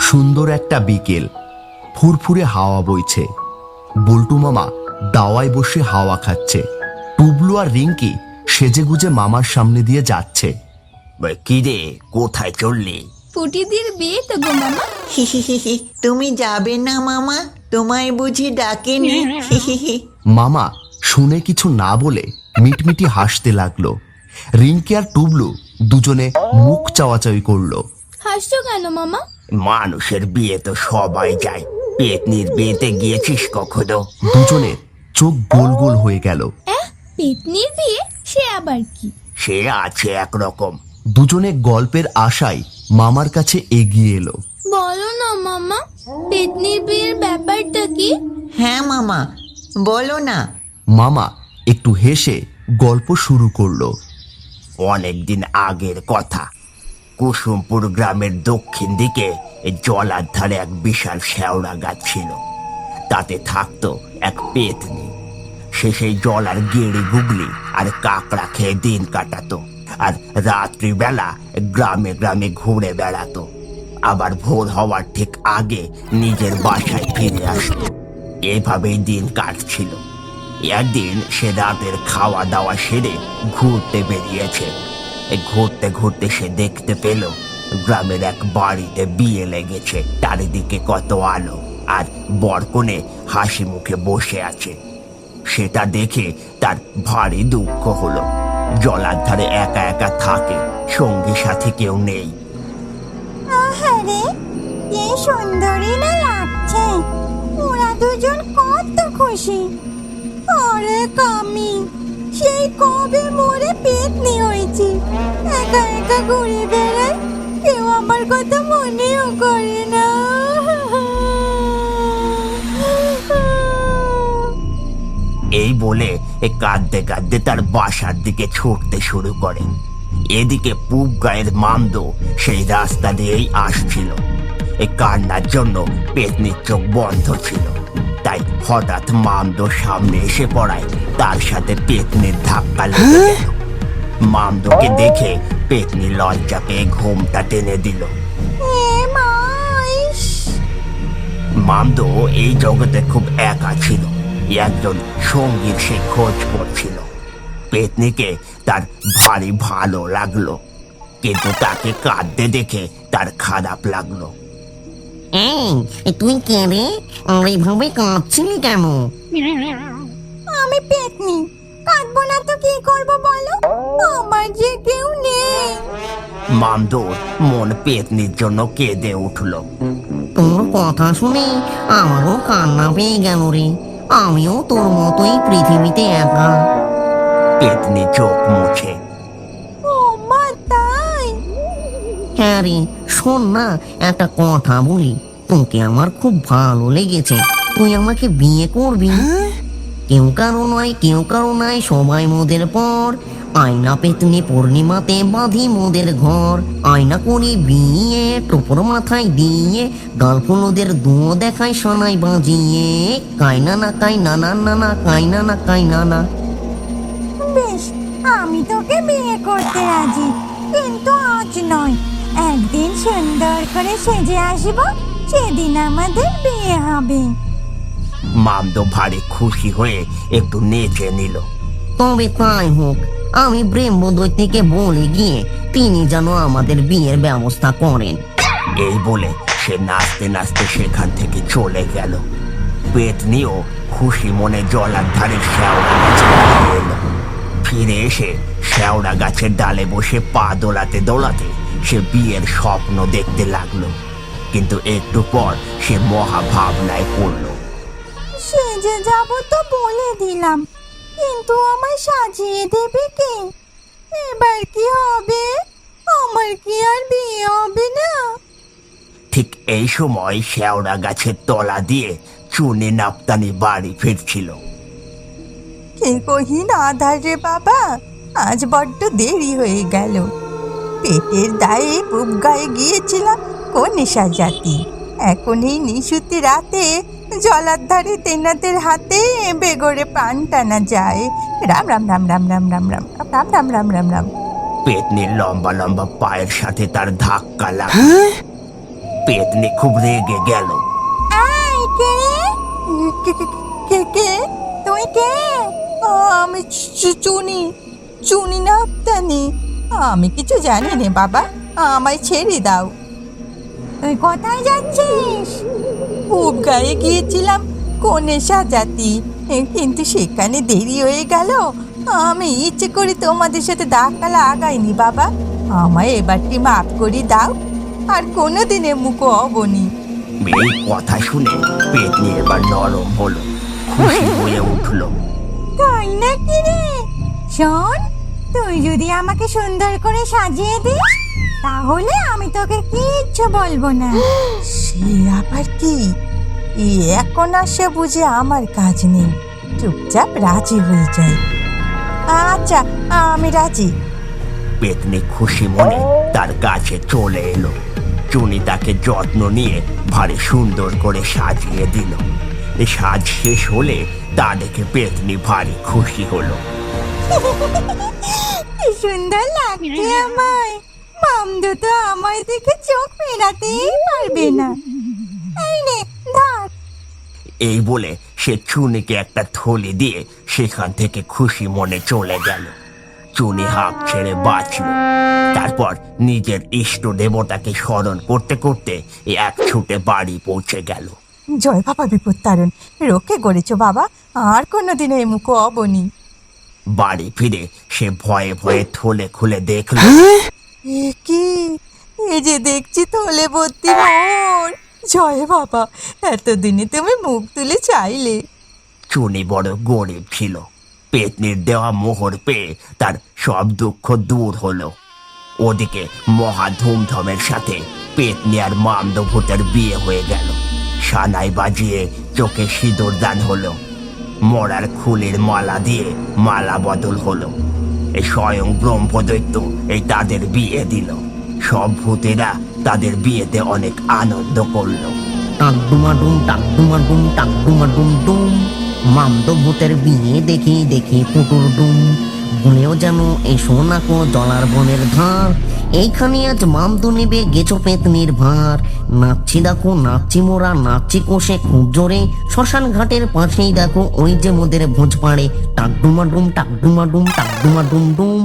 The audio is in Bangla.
সুন্দর একটা বিকেল। ফুরফুরে হাওয়া বইছে। বল্টু মামা দাওয়ায় বসে হাওয়া খাচ্ছে। টুবলু আর রিঙ্কি সেজেগুজে মামার সামনে দিয়ে যাচ্ছে। কি রে কোথায় চললি? ফুটিদের বিয়ে তো গো মামা। তুমি যাবে না মামা তোমায় বুঝি ডাকেনি। হিহিহি। মামা শুনে কিছু না বলে মিটমিটি হাসতে লাগল। রিঙ্কি আর টুবলু দুজনে মুখ চাওয়াচাওয়ি করল। হাসছো কেন মামা? মানুষের বিয়ে তো সবাই যায়। পেতনির বিয়েতে গিয়েছিস কখনো? দুজনে চোখ গোল গোল হয়ে গেল। পেতনির বিয়ে? সে আবার কি? সে আছে একরকম। দুজনে গল্পের আশায় মামার কাছে এগিয়ে এলো। বলো না মামা পেতনির বিয়ের ব্যাপারটা কি? হ্যাঁ মামা বলো না। মামা একটু হেসে গল্প শুরু করল। অনেকদিন আগের কথা। কুসুমপুর গ্রামের দক্ষিণ দিকে জলার ধারে এক বিশাল শেওড়া গাছ ছিল। তাতে থাকতো এক পেতনি। সে সেই জলার গেড়ে গুগলি আর কাকড়া খেয়ে দিন কাটাতো আর রাত্রিবেলা গ্রামে গ্রামে ঘুরে বেড়াতো। আবার ভোর হওয়ার ঠিক আগে নিজের বাসায় ফিরে আসতো। এভাবেই দিন কাটছিল। একদিন সে রাতের খাওয়া দাওয়া সেরে ঘুরতে বেরিয়েছে। ঘুরতে ঘুরতে সে দেখতে পেল, গ্রামের এক বাড়িতে বিয়ে লেগেছে। চারিদিকে কত আলো আর বরকনে হাসি মুখে বসে আছে। সেটা দেখে তার ভারী দুঃখ হলো। জলার ধারে একা একা থাকে, সঙ্গী সাথে কেউ নেই। সুন্দরী না লাগছে। ওরা দুজন কত খুশি। আরে কামি সেই কবে মরে হয়েছি? একা একা ঘুরে কেউ আমার কথা মনেও করে না। এই বলে এ কাঁদতে কাঁদতে তার বাসার দিকে ছুটতে শুরু করে। এদিকে পুব গায়ের মামদো সেই রাস্তা দিয়েই আসছিল। এ কান্নার জন্য পেতনির চোখ বন্ধ ছিল। তাই হঠাৎ মামদো সামনে এসে পড়ায়। তার সাথে পেতনির ধাক্কা লেগে গেল। মামদোকে দেখে পেতনি লজ্জা পেয়ে ঘুমটা টেনে দিল। মামদো এই জগতে খুব একা ছিল। একজন সঙ্গীর সে খোঁজ করছিল। পেতনিকে তার ভারী ভালো লাগল। কিন্তু তাকে কাঁদতে দেখে তার খারাপ লাগল। এই তুই কে রে? আর এইভাবে কাঁদছিলি কেন আমি পেতনি। কাঁদবো না তো কি করব বলো? আমার যে কেউ নেই। মামদোর মন পেতনির জন্য কেঁদে উঠল। তোর কথা শুনে আমারও কান্না পেয়ে গেল রে। আমিও তোর মতোই পৃথিবীতে একা। পেতনি চোখ মুছে হ্যাঁ রে শোন না একটা কথা বলি। তোকে আমার খুব ভালো লেগেছে। তুই আমাকে বিয়ে করবি। কেউ কারও নয় কেউ কারও নয় সবাই মোদের পর। আয়না পেতনি পূর্ণিমাতে বাঁধি মোদের ঘর। আয়না করি বিয়ে টোপর মাথায় দিয়ে গালফুলোদের দুয়ো দেখায় সোনাই বাজিয়ে। কাইনা না কাইনা না না না কাইনা না কাইনা না বেশ আমি তোকে বিয়ে করতে রাজি। কিন্তু আজ নয়। একদিন সুন্দর করে সেজে আসব সেদিন আমাদের বিয়ে হবে। মামদো ভারী খুশি হয়ে একটু নেচে নিল। তবে তাই হোক আমি ব্রহ্মদৈ থেকে বলে গিয়ে তিনি যেন আমাদের বিয়ের ব্যবস্থা করেন। এই বলে সে নাচতে নাচতে সেখান থেকে চলে গেল। পেতনিও খুশি মনে জলার ধারে শ্যাওড়া গাছে ফিরে ফিরে এসে শ্যাওড়া গাছের ডালে বসে পা দোলাতে দোলাতে সে বিয়ের স্বপ্ন দেখতে লাগল কিন্তু একটু পর সে মহা ভাবনায় পড়ল সেজে যাব তো বলে দিলাম কিন্তু আমায় সাজিয়ে দেবে কে? এবার কি হবে? আমার কি আর বিয়ে হবে না? ঠিক এই সময় শ্যাওড়া গাছের তলা দিয়ে চুনে নাপতানি বাড়ি ফিরছিল। কে কহিন আধার রে বাবা? আজ বড্ড দেরি হয়ে গেল। পেটের দায়ে বুক গায়ে গিয়েছিলাম কোন জাতি এখন এই নিশুতি রাতে জলার ধারে তেনাদের হাতে বেগরে পান টানা যায় রাম রাম রাম রাম রাম রাম রাম রাম রাম রাম রাম রাম পেতনির লম্বা লম্বা পায়ের সাথে তার ধাক্কা লাগল পেতনি খুব রেগে গেল কে কে কে- তুই কে আমি চু- চুনি চুনি না আমি কিছু জানি না বাবা। আমায় ছেড়ে দাও। তুই কোথায় যাচ্ছিস? খুব গায়ে গিয়েছিলাম কনে সাজাতি। কিন্তু সেখানে দেরি হয়ে গেল। আমি ইচ্ছে করে তোমাদের সাথে ডাকালা আগাইনি বাবা। আমায় এবারটি মাফ করে দাও। আর কোনো দিনে মুখ অবনি। এই কথা শুনে পেতনি এবার নরম হলো। খুশি হয়ে উঠল। তাই নাকি রে? শোন তুই যদি আমাকে সুন্দর করে সাজিয়ে দিস তাহলে আমি তোকে কিচ্ছু বলব না। সে আবার কি? এ এখন আসে বুঝে আমার কাজ নেই। চুপচাপ রাজি হয়ে যায় আচ্ছা আমি রাজি। পেতনি খুশি মনে তার কাছে চলে এলো। চুনি তাকে যত্ন নিয়ে ভারী সুন্দর করে সাজিয়ে দিল। সাজ শেষ হলে তা দেখে পেতনি ভারী খুশি হলো। সুন্দর লাগছে আমায়। মামদু তো আমায় দেখে চোখ মেলাতেই পারবে না। এই নে ধর। এই বলে সে চুনিকে একটা থলি দিয়ে সেখান থেকে খুশি মনে চলে গেল। চুনি হাঁপ ছেড়ে বাঁচল। তারপর নিজের ইষ্ট দেবতাকে স্মরণ করতে করতে এক ছুটে বাড়ি পৌঁছে গেল। জয় বাবা বিপদ তারণ রক্ষে করেছ বাবা। আর কোনোদিন এই মুখ অবনি। বাড়ি ফিরে সে ভয়ে ভয়ে থলে খুলে দেখল। এ কি এই যে দেখছি থলে ভর্তি মোর। জয় বাবা এতদিনে তুমি মুখ তুলে চাইলে। চুনি বড় গরিব ছিল। পেতনির দেওয়া মোহর পেয়ে তার সব দুঃখ দূর হলো। ওদিকে মহা ধুমধামের সাথে পেতনি আর মামদ ভূতের বিয়ে হয়ে গেল। সানাই বাজিয়ে চোখে সিঁদুর দান হলো। মরার খুলির মালা দিয়ে মালা বদল হলো। এই স্বয়ং ব্রহ্মদৈত্য এই তাদের বিয়ে দিল। সব ভূতেরা তাদের বিয়েতে অনেক আনন্দ করল। টাকডুমা ডুম টাকডুমা ডুম। মামদো ভূতের বিয়ে দেখি দেখি পুটুর ডুম। ভুলেও যেন এই সোনাকো জলার বনের ধার। এইখানে আজ মামদু নেবে গেছো পেতনির ভার নাচছি দেখো, নাচছি মোরা, নাচছি কোষে খুব জোরে। শ্মশান ঘাটের পাশেই দেখো, ওই যে মোদের ভোজ পাড়ে টাকডুমা ডুম টাকডুমা ডুম টাকডুমা ডুম ডুম।